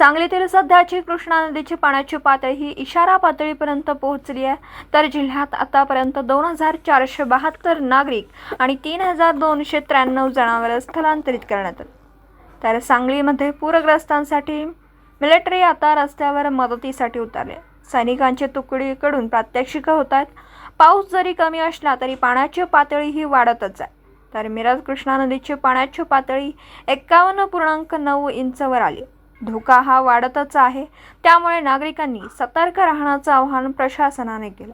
सांगलीतील सध्याची कृष्णा नदीची पाण्याची पातळी ही इशारा पातळीपर्यंत पोहोचली आहे. तर जिल्ह्यात आतापर्यंत दोन हजार चारशे बहात्तर नागरिक आणि तीन हजार दोनशे त्र्याण्णव जनावरं स्थलांतरित करण्यात आले. तर सांगलीमध्ये पूरग्रस्तांसाठी मिलिटरी आता रस्त्यावर मदतीसाठी उतरले. सैनिकांचे तुकडीकडून प्रात्यक्षिकं होत आहेत. पाऊस जरी कमी असला तरी पाण्याची पातळी ही वाढतच आहे. तर मिरज कृष्णा नदीची पाण्याची पातळी एक्कावन्न पूर्णांक नऊ इंचवर आली. धोका हा वाढतच आहे. त्यामुळे नागरिकांनी सतर्क राहण्याचं आवाहन प्रशासनाने केलं.